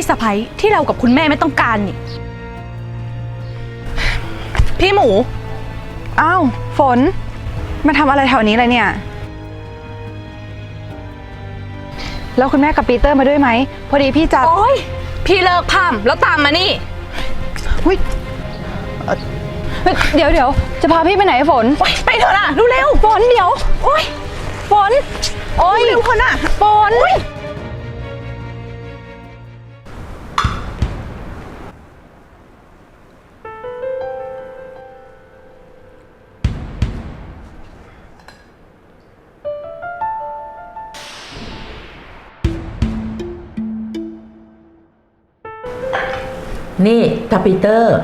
พี่สะพ้ยที่เรากับคุณแม่ไม่ต้องการนี่ พี่หมู อ้าวฝน มาทำอะไรแถวนี้เลยเนี่ย แล้วคุณแม่กับปีเตอร์มาด้วยไหม พอดีพี่จะโอ๊ย พี่เลิกพามแล้วตามมานี่ อุ๊ยเอ่อเฮ้ยเดี๋ยวเดี๋ยวจะพาพี่ไปไหนฝน โอ๊ย ไปเถอะนะเร็วฝนเดี๋ยวๆโอ๊ย ฝน โอ๊ยเร็วคนน่ะ ฝน นี่ตาปีเตอร์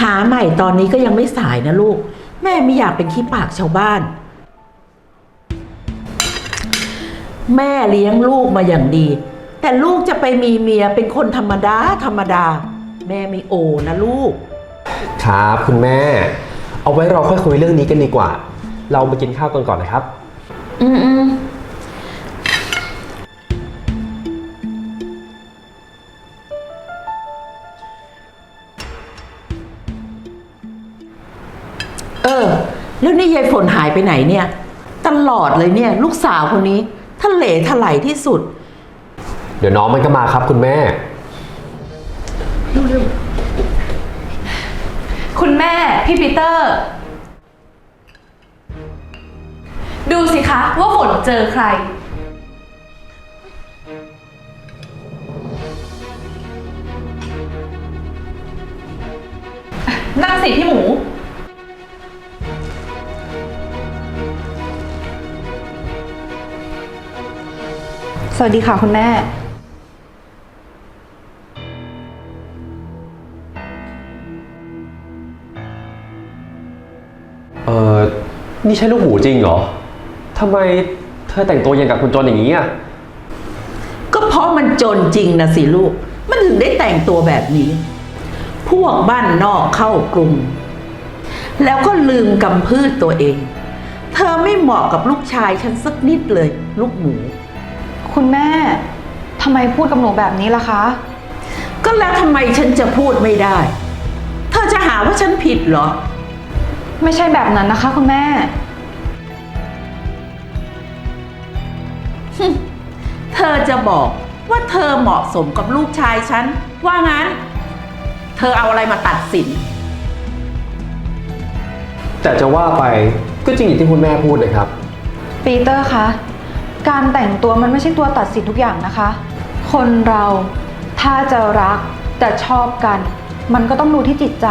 หาใหม่ตอนนี้ก็ยังไม่สายนะลูก แม่ไม่อยากเป็นขี้ปากชาวบ้าน แม่เลี้ยงลูกมาอย่างดี แต่ลูกจะไปมีเมียเป็นคนธรรมดาธรรมดา แม่ไม่โอนะลูก ครับคุณแม่ เอาไว้เราค่อยคุยเรื่องนี้กันดีกว่า เรามากินข้าวกันก่อนนะครับ อืมอืม ยายฝนหายไปไหนเนี่ย ตลอดเลยเนี่ย ลูกสาวคนนี้ทะเลถลายที่สุด เดี๋ยวน้องมันก็มาครับคุณแม่ คุณแม่ พี่ปีเตอร์ ดูสิคะว่าฝนเจอใคร นั่งสิพี่หมู สวัสดีค่ะคุณแม่ เออนี่ใช่ลูกหมูจริงเหรอทำไมเธอแต่งตัวอย่างกับคุณจนอย่างนี้อะ ก็เพราะมันจนจริงนะสิลูก มันถึงได้แต่งตัวแบบนี้ พวกบ้านนอกเข้ากรุง แล้วก็ลืมกำพืชตัวเอง เธอไม่เหมาะกับลูกชายฉันสักนิดเลย ลูกหมู คุณแม่ทำไมพูดกับหนูแบบนี้ล่ะคะ ก็แล้วทำไมฉันจะพูดไม่ได้ เธอจะหาว่าฉันผิดเหรอ ไม่ใช่แบบนั้นนะคะ คุณแม่ เธอจะบอกว่าเธอเหมาะสมกับลูกชายฉัน ว่างั้น เธอเอาอะไรมาตัดสิน แต่จะว่าไปก็จริงอย่างที่คุณแม่พูดนะครับ ปีเตอร์คะ การแต่งตัวมันไม่ใช่ตัวตัดสินทุกอย่างนะคะ คนเราถ้าจะรักจะชอบกัน มันก็ต้องดูที่จิตใจ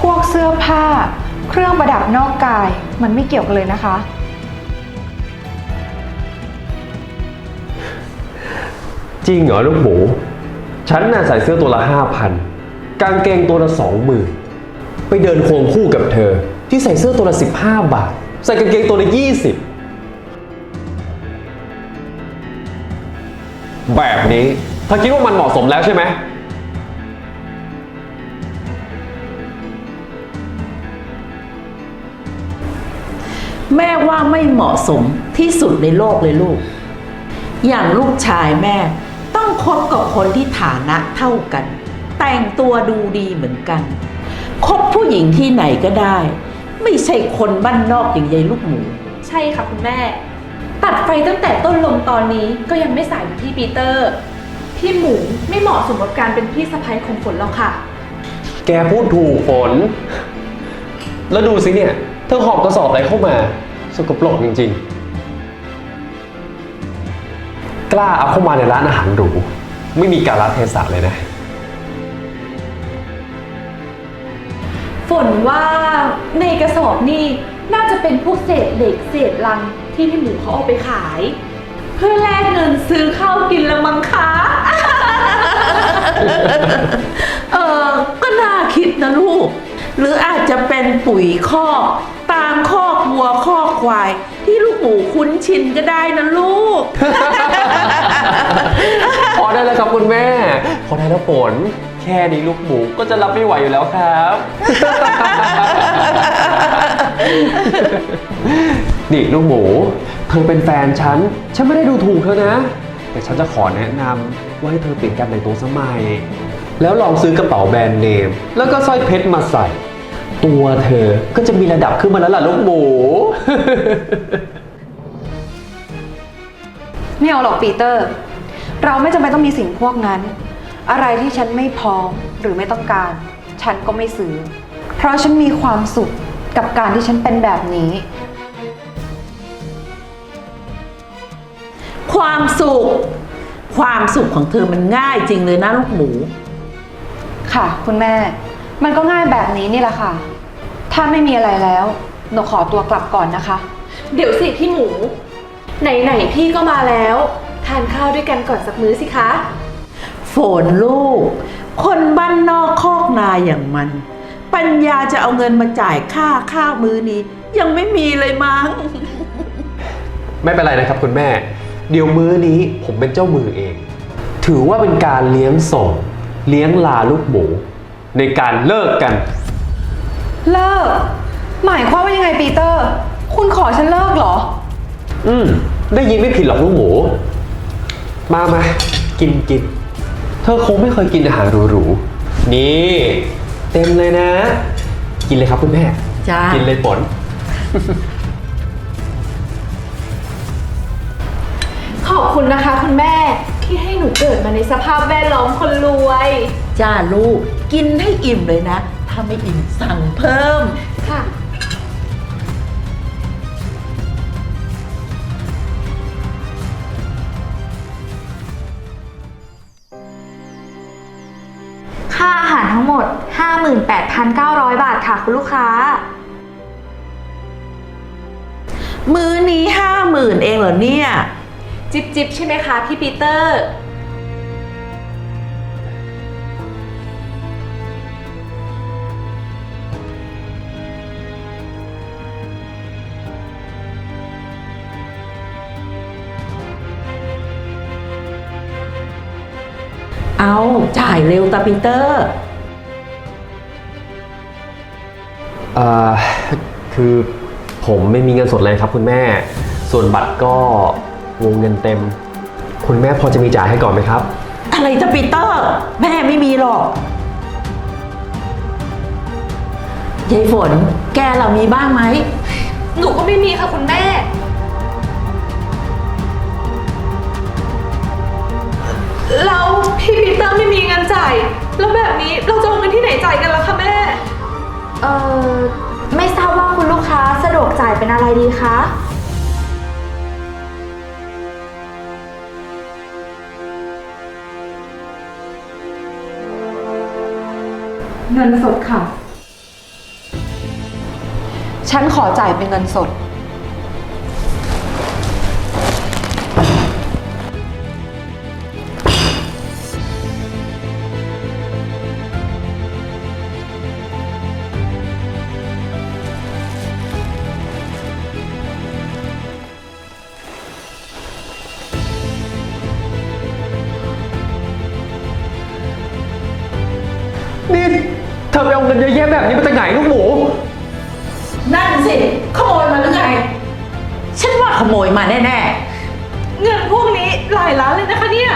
พวกเสื้อผ้า เครื่องประดับนอกกาย มันไม่เกี่ยวกันเลยนะคะ จริงเหรอลูกหมูฉันน่ะใส่เสื้อตัวละห้าพันกางเกงตัวละสองหมื่นไปเดินควงคู่กับเธอ ที่ใส่เสื้อตัวละสิบห้าบาท ใส่กางเกงตัวละยี่สิบ แบบนี้เธอคิดว่ามันเหมาะสมแล้วใช่ไหม แม่ว่าไม่เหมาะสมที่สุดในโลกเลยลูก อย่างลูกชายแม่ ต้องคบกับคนที่ฐานะเท่ากัน แต่งตัวดูดีเหมือนกัน คบผู้หญิงที่ไหนก็ได้ ไม่ใช่คนบ้านนอกอย่างยายลูกหมู ใช่ค่ะคุณแม่ ตัดไฟตั้งแต่ต้นลมตอนนี้ก็ยังไม่สายเหมือนพี่ปีเตอร์ พี่หมูไม่เหมาะสมกับการเป็นพี่สะใภ้ของฝนหรอกค่ะ แกพูดถูกฝน แล้วดูสิเนี่ย เธอหอบกระสอบอะไรเข้ามาสกปรกจริงๆ กล้าเอาเข้ามาในร้านอาหารหรู ไม่มีการละเทศะเลยนะ ฝนว่าในกระสอบนี่ น่าจะเป็นพวกเศษเหล็กเศษลังที่พี่หมูเขาเอาไปขาย เพื่อแลกเงินซื้อข้าวกินละมังคะ เออก็น่าคิดนะลูก หรืออาจจะเป็นปุ๋ยคอกตามคอกวัวคอกควาย ที่ลูกหมูคุ้นชินก็ได้นะลูก พอได้แล้วครับคุณแม่ พอได้แล้วฝนแค่นี้ลูกหมูก็จะรับไม่ไหวอยู่แล้วครับ นี่ลูกหมู เธอเป็นแฟนฉัน ฉันไม่ได้ดูถูกเธอนะ แต่ฉันจะขอแนะนำว่าให้เธอเปลี่ยนการแต่งตัวสมัย แล้วลองซื้อกระเป๋าแบรนด์เนม แล้วก็สร้อยเพชรมาใส่ ตัวเธอก็จะมีระดับขึ้นมาแล้วล่ะลูกหมู ไม่เอาหรอกปีเตอร์ เราไม่จำเป็นต้องมีสิ่งพวกนั้น อะไรที่ฉันไม่พร้อมหรือไม่ต้องการ ฉันก็ไม่ซื้อ เพราะฉันมีความสุขกับการที่ฉันเป็นแบบนี้ ความสุข ความสุขของเธอมันง่ายจริงเลยนะลูกหมู ค่ะ คุณแม่ มันก็ง่ายแบบนี้นี่แหละค่ะ ถ้าไม่มีอะไรแล้วหนูขอตัวกลับก่อนนะคะ เดี๋ยวสิพี่หมู ไหนๆพี่ก็มาแล้ว ทานข้าวด้วยกันก่อนสักมื้อสิคะ ฝนลูก คนบ้านนอกคอกนาอย่างมัน ปัญญาจะเอาเงินมาจ่ายค่าข้าวมื้อนี้ ยังไม่มีเลยมั้ง ไม่เป็นไรนะครับคุณแม่ เดี๋ยวมื้อนี้ผมเป็นเจ้ามือเอง ถือว่าเป็นการเลี้ยงส่ง เลี้ยงลาลูกหมู ในการเลิกกัน เลิก หมายความว่ายังไงปีเตอร์ คุณขอฉันเลิกเหรอ อืม ได้ยินไม่ผิดหรอกลูกหมู มามากินกิน เธอคงไม่เคยกินอาหารหรูๆ นี่ เต็มเลยนะ กินเลยครับคุณแม่ จ้ากิกินเลยฝนขอบคุณนะคะ คุณแม่ที่ให้หนูเกิดมาในสภาพแวดล้อมคนรวย จ้าลูก กินให้อิ่มเลยนะ ถ้าไม่อิ่มสั่งเพิ่ม ค่ะ ทั้งหมด 58,900 บาทค่ะคุณลูกค้า มื้อนี้ห้าหมื่นเองเหรอเนี่ย จิบจิบใช่ไหมคะพี่ปีเตอร์ เอาจ่ายเร็วตาปีเตอร์ เอ่อคือผมไม่มีเงินสดเลยครับคุณแม่ ส่วนบัตรก็วงเงินเต็ม คุณแม่พอจะมีจ่ายให้ก่อนไหมครับ อะไรตาปีเตอร์ แม่ไม่มีหรอกยายฝนแกเรามีบ้างไหม หนูก็ไม่มีค่ะคุณแม่แล้วพี่ปีเตอร์ไม่มีเงินจ่าย แล้วแบบนี้เราจะเอาเงินที่ไหนจ่ายกันล่ะคะแม่ เอ่อ ไม่ทราบว่าคุณลูกค้าสะดวกจ่ายเป็นอะไรดีคะ เงินสดค่ะ ฉันขอจ่ายเป็นเงินสดายล้านเลยนะคะเนี่ย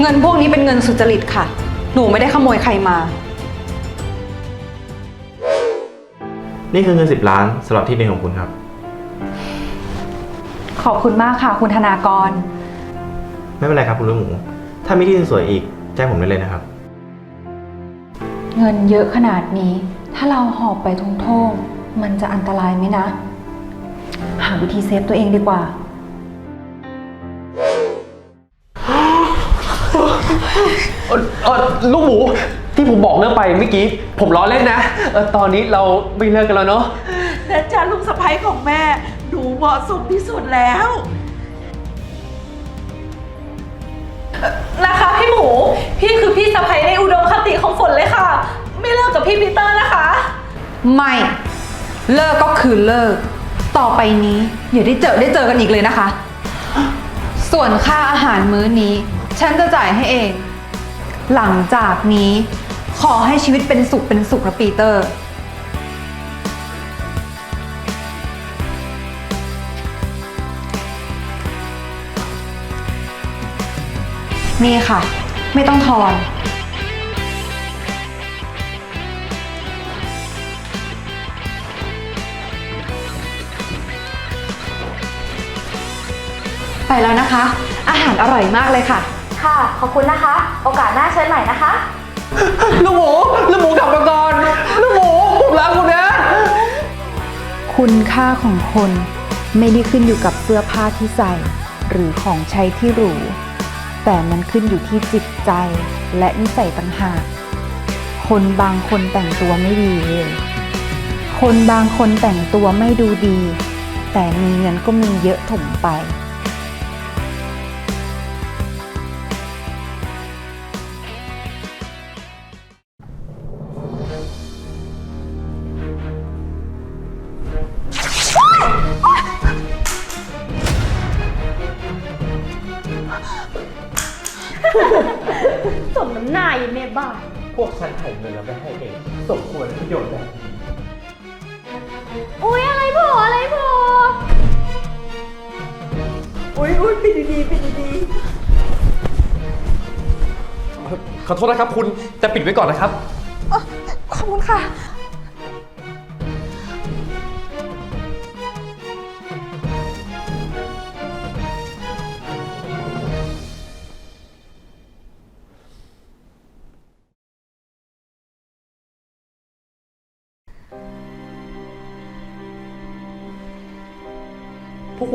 เงินพวกนี้เป็นเงินสุจริตค่ะ หนูไม่ได้ขโมยใครมา นี่คือเงิน 10 ล้านสำหรับที่ดินของคุณครับ ขอบคุณมากค่ะ คุณธนากร ไม่เป็นไรครับคุณลูกหมู ถ้ามีที่ดินสวยอีกแจ้งผมได้เลยนะครับ เงินเยอะขนาดนี้ ถ้าเราหอบไปทุ่งโท่งๆมันจะอันตรายไหมนะ หาวิธีเซฟตัวเองดีกว่า เออเออลูกหมูที่ผมบอกเลิกไปเมื่อกี้ ผมล้อเล่นนะเออตอนนี้เราไม่เลิกกันแล้วเนาะๆและจ้าลูกสะใภ้ของแม่ดูเหมาะสมที่สุดแล้วนะคะพี่หมู พี่คือพี่สะใภ้ในอุดมคติของฝนเลยค่ะ ไม่เลิกกับพี่ปีเตอร์นะคะ ไม่ เลิกก็คือเลิก ต่อไปนี้อย่าได้เจอได้เจอกันอีกเลยนะคะ ส่วนค่าอาหารมื้อนี้ ฉันจะจ่ายให้เอง หลังจากนี้ ขอให้ชีวิตเป็นสุขเป็นสุขนะปีเตอร์ นี่ค่ะ ไม่ต้องทอน ไปแล้วนะคะ อาหารอร่อยมากเลยค่ะ ค่ะ ขอบคุณนะคะ โอกาสหน้าเชิญใหม่นะคะ ลูกหมู ลูกหมูกลับมาก่อน ลูกหมูผมรักคุณนะ คุณค่าของคนไม่ได้ขึ้นอยู่กับเสื้อผ้าที่ใส่ หรือของใช้ที่หรู แต่มันขึ้นอยู่ที่จิตใจและนิสัยต่างหาก คนบางคนแต่งตัวไม่ดีเลยคนบางคนแต่งตัวไม่ดูดี แต่มีเงินก็มีเยอะถมไป วกฉันถ่ายเงินแล้วไม่ให้เองสมควรประโยชน์แบบนี้อุ๊ยอะไรโผล่อะไรโผล่ขอโทษนะครับคุณจะปิดไว้ก่อนนะครับขอบคุณค่ะ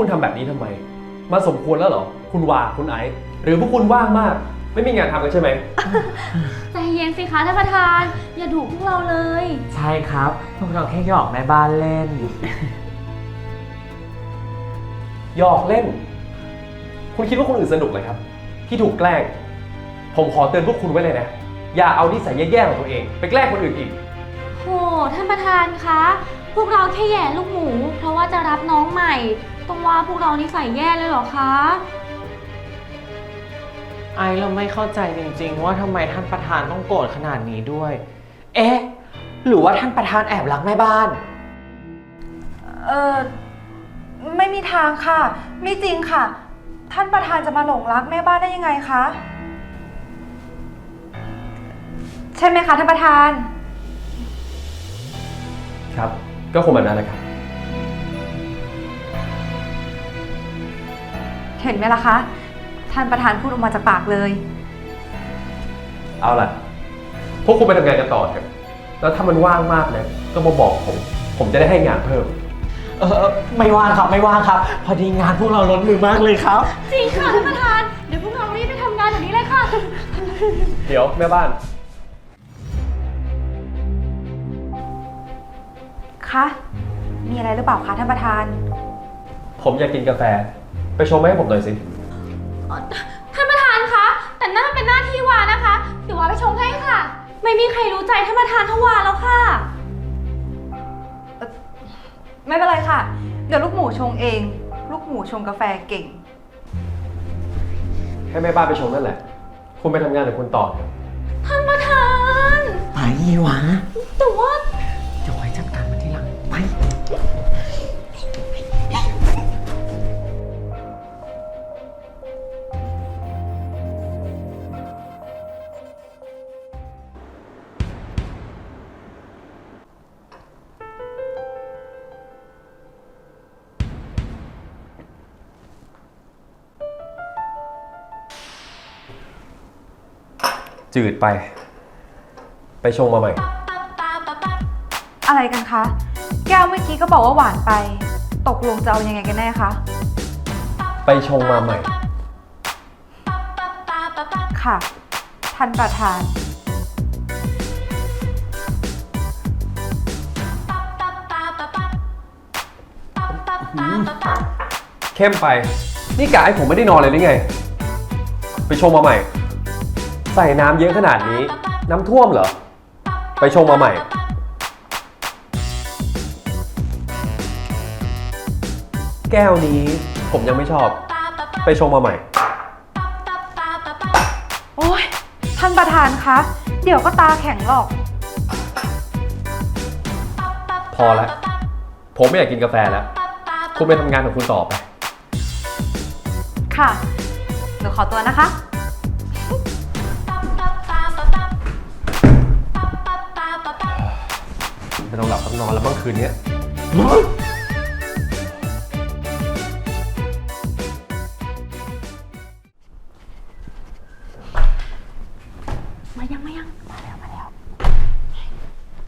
คุณทำแบบนี้ทำไม มาสมควรแล้วเหรอ คุณวาคุณไอซ์หรือพวกคุณว่างมาก ไม่มีงานทำกันใช่ไหม ใจเย็นสิคะท่านประธาน อย่าดุพวกเราเลย ใช่ครับ พวกเราแค่หยอกแม่บ้านเล่น หยอกเล่น คุณคิดว่าคนอื่นสนุกเลยครับ ที่ถูกแกล้ง ผมขอเตือนพวกคุณไว้เลยนะ อย่าเอานิสัยแย่ๆของตัวเอง ไปแกล้งคนอื่นอีกโหท่านประธานคะ พวกเราแค่แย่ลูกหมู เพราะว่าจะรับน้องใหม่ ต้องว่าพวกเรานิสัยแย่เลยเหรอคะ ไอเราไม่เข้าใจจริงๆ ว่าทำไมท่านประธานต้องโกรธขนาดนี้ด้วย เอ๊ะ หรือว่าท่านประธานแอบรักแม่บ้าน เออไม่มีทางค่ะ ไม่จริงค่ะ ท่านประธานจะมาหลงรักแม่บ้านได้ยังไงคะ ใช่ไหมคะท่านประธาน ครับ ก็คงแบบนั้นแหละครับ เห็นไหมล่ะคะ ท่านประธานพูดออกมาจากปากเลย เอาล่ะ พวกคุณไปทำงานกันต่อเถอะ แล้วถ้ามันว่างมากนะ ก็มาบอกผม ผมจะได้ให้งานเพิ่ม เออไม่ว่างครับไม่ว่างครับ พอดีงานพวกเราล้นมือมากเลยครับ จริงค่ะท่านประธาน เดี๋ยวพวกเรารีบไปทำงานเดี๋ยวนี้เลยค่ะ เดี๋ยวแม่บ้าน คะ มีอะไรหรือเปล่าคะท่านประธาน ผมอยากกินกาแฟ ไปชงมาให้ผมหน่อยสิท่านประธานคะ แต่นั่นมันเป็นหน้าที่วานะคะ เดี๋ยววาไปชงให้ค่ะ ไม่มีใครรู้ใจท่านประธานเท่าวาแล้วค่ะ ไม่เป็นไรค่ะ เดี๋ยวลูกหมูชงเอง ลูกหมูชงกาแฟเก่ง ให้แม่บ้านไปชงนั่นแหละ คุณไปทำงานของคุณต่อเถอะท่านประธาน ไปวะแต่ว่า เดี๋ยวไว้จัดการมันทีหลัง ไป จืดไป ไปชงมาใหม่ อะไรกันคะ แก้วเมื่อกี้ก็บอกว่าหวานไป ตกลงจะเอายังไงกันแน่คะ ไปชงมาใหม่ ค่ะ ท่านประธาน เข้มไป นี่กะให้ผมไม่ได้นอนเลยหรือไง ไปชงมาใหม่ ใส่น้ำเยอะขนาดนี้ น้ำท่วมเหรอ ไปชงมาใหม่ แก้วนี้ผมยังไม่ชอบ ไปชงมาใหม่ โอ้ยท่านประธานคะ เดี๋ยวก็ตาแข็งหรอก พอแล้ว ผมไม่อยากกินกาแฟแล้ว คุณไปทำงานของคุณต่อไป ค่ะ หนูขอตัวนะคะ ต้องนอนแล้วเมื่อคืนเนี้ย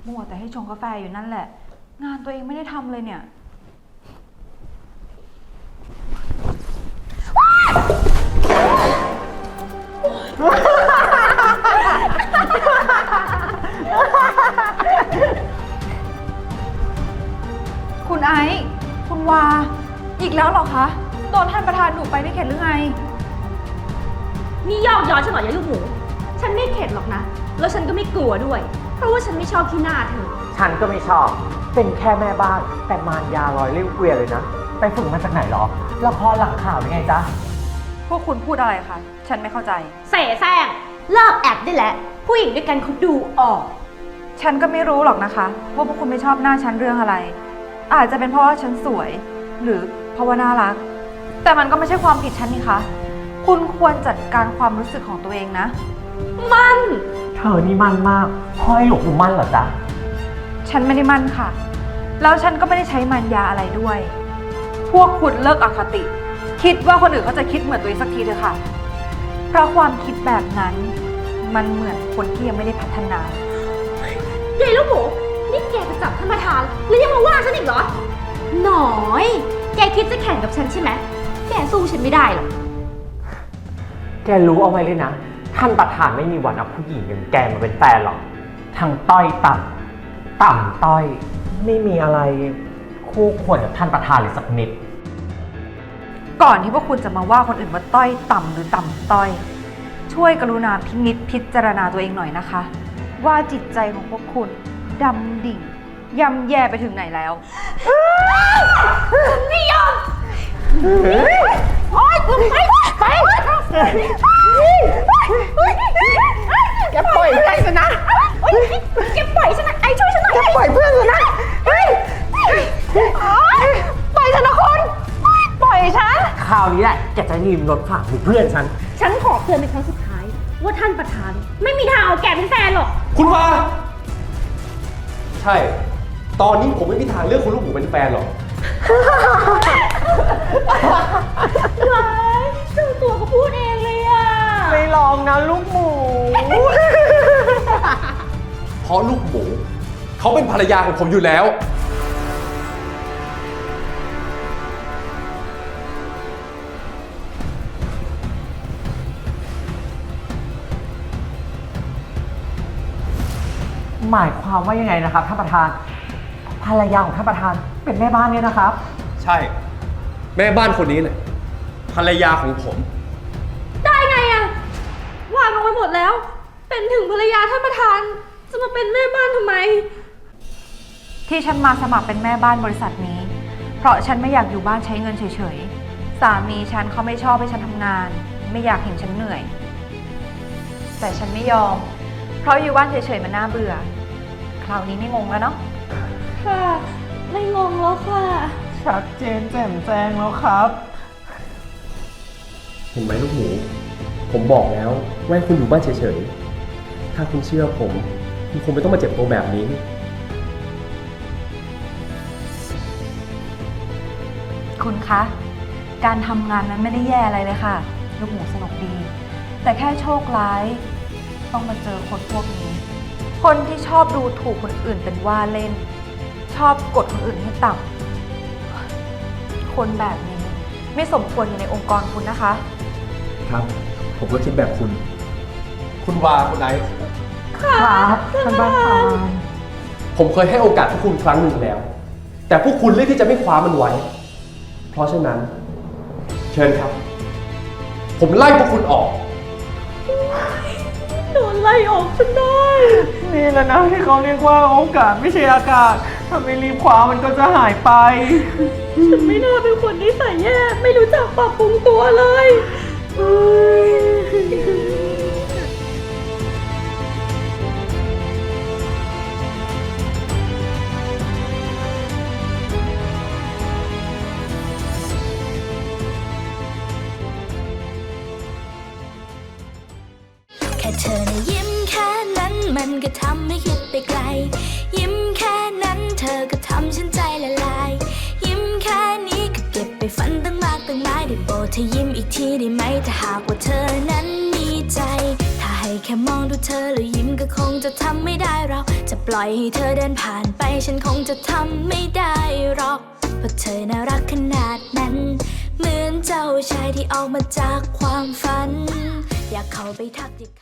มัวแต่ให้ชงกาแฟอยู่นั่นแหละ งานตัวเองไม่ได้ทำเลยเนี่ย กแล้วเหรอคะ โดนท่านประธานดุไปไม่เข็ดหรือไง นี่ยอกย้อนฉันเหรอยายลูกหมู ฉันไม่เข็ดหรอกนะ แล้วฉันก็ไม่กลัวด้วย เพราะว่าฉันไม่ชอบขี้หน้าเธอ ฉันก็ไม่ชอบ เป็นแค่แม่บ้าน แต่มารยาลอยเลี้ยวเกวียนเลยนะ ไปฝึกมาจากไหนหรอ ละครหลังข่าวยังไงจ๊ะ พวกคุณพูดอะไรคะ ฉันไม่เข้าใจ เสแสร้งเลิกแอบได้แล้ว ผู้หญิงด้วยกันเขาดูออก ฉันก็ไม่รู้หรอกนะคะว่าพวกคุณไม่ชอบหน้าฉันเรื่องอะไร อาจจะเป็นเพราะว่าฉันสวย หรือ เพราะว่าน่ารัก แต่มันก็ไม่ใช่ความผิดฉันนี่คะ คุณควรจัดการความรู้สึกของตัวเองนะ มัน เธอนี่มั่นมากพ่อให้หลวงปู่มั่นเหรอจ๊ะ ฉันไม่ได้มั่นค่ะ แล้วฉันก็ไม่ได้ใช้มันยาอะไรด้วย พวกคุณเลิกอคติ คิดว่าคนอื่นเขาจะคิดเหมือนตัวเองสักทีเถอะค่ะ เพราะความคิดแบบนั้น มันเหมือนคนที่ยังไม่ได้พัฒนา ยายลูกหมูนี่แกจะจับท่านประธาน แล้วยังมาว่าฉันอีกเหรอ หน่อย แกคิดจะแข่งกับฉันใช่ไหม แกสู้ฉันไม่ได้หรอก แกรู้เอาไว้เลยนะ ท่านประธานไม่มีวันเอาผู้หญิงอย่างแกมาเป็นแฟนหรอกทั้งต้อยต่ำต่ำต้อย ไม่มีอะไรคู่ควรกับท่านประธานเลยสักนิด ก่อนที่พวกคุณจะมาว่าคนอื่นว่าต้อยต่ำหรือต่ำต้อย ช่วยกรุณาพินิจพิจารณาตัวเองหน่อยนะคะ ว่าจิตใจของพวกคุณดำดิ่ง ย่ำแย่ไปถึงไหนแล้วไม่ยอมโอ๊ยไปไปแกปล่อยเพื่อนฉันนะแกปล่อยฉันนะไอ้ช่วยฉันหน่อยแกปล่อยเพื่อนฉันนะเฮ้ยปล่อยฉันนะคุณปล่อยฉัน คราวนี้แหละแกจะยืมรถฝากเพื่อนฉัน ฉันขอเตือนเป็นครั้งสุดท้าย ว่าท่านประธาน ไม่มีทางเอาแกเป็นแฟนหรอก คุณวาใช่ ตอนนี้ผมไม่มีทางเลือกคุณลูกหมูเป็นแฟนหรอกว้ายเจ้าตัวก็พูดเองเลยอะ ไม่ลองนะลูกหมู เพราะลูกหมู เขาเป็นภรรยาของผมอยู่แล้ว หมายความว่ายังไงนะครับท่านประธาน ภรรยาของท่านประธานเป็นแม่บ้านเนี่ยนะครับ ใช่ แม่บ้านคนนี้แหละภรรยาของผม ได้ไงอะวางเอาไว้หมดแล้ว เป็นถึงภรรยาท่านประธาน จะมาเป็นแม่บ้านทำไม ที่ฉันมาสมัครเป็นแม่บ้านบริษัทนี้ เพราะฉันไม่อยากอยู่บ้านใช้เงินเฉยๆ สามีฉันเขาไม่ชอบให้ฉันทำงาน ไม่อยากเห็นฉันเหนื่อย แต่ฉันไม่ยอม เพราะอยู่บ้านเฉยๆมันน่าเบื่อ คราวนี้ไม่งงแล้วเนาะ ค่ะ ไม่งงแล้วค่ะ ชัดเจนแจ่มแจ้งแล้วครับ เห็นไหมลูกหมูผมบอกแล้วว่าให้คุณอยู่บ้านเฉยๆ ถ้าคุณเชื่อผมคุณคงไม่ต้องมาเจ็บตัวแบบนี้ คุณคะ การทำงานนั้นไม่ได้แย่อะไรเลยค่ะ ลูกหมูสนุกดี แต่แค่โชคร้าย ต้องมาเจอคนพวกนี้ คนที่ชอบดูถูกคนอื่นเป็นว่าเล่น ชอบกดคนอื่นให้ต่ำคนแบบนี้ไม่สมควรอยู่ในองค์กรคุณนะคะ ครับ ผมก็คิดแบบคุณ คุณวาคุณไอซ์ครับท่านประธานผมเคยให้โอกาสพวกคุณครั้งหนึ่งแล้ว แต่พวกคุณเลือกที่จะไม่คว้ามันไว้ เพราะฉะนั้น เชิญครับ ผมไล่พวกคุณออกโดนไล่ออกจนได้ นี่แหละนะที่เขาเรียกว่าโอกาสไม่ใช่อากาศ ถ้าไม่รีบคว้ามันก็จะหายไป ฉันไม่น่าเป็นคนนิสัยแย่ ไม่รู้จักปรับปรุงตัวเลยเฮ้ยแค่เธอนะยิ้มแค่นั้นมันก็ทำให้คิดไปไกล ค่มองดูเธอแล้วยิ้มก็คงจะทำไม่ได้เราจะปล่อยให้เธอเดินผ่านไปฉันคงจะทำไม่ได้หรอก เพราะเธอน่ารักขนาดนั้น เหมือนเจ้าชายที่ออกมาจากความฝัน อยากเข้าไปทักทิ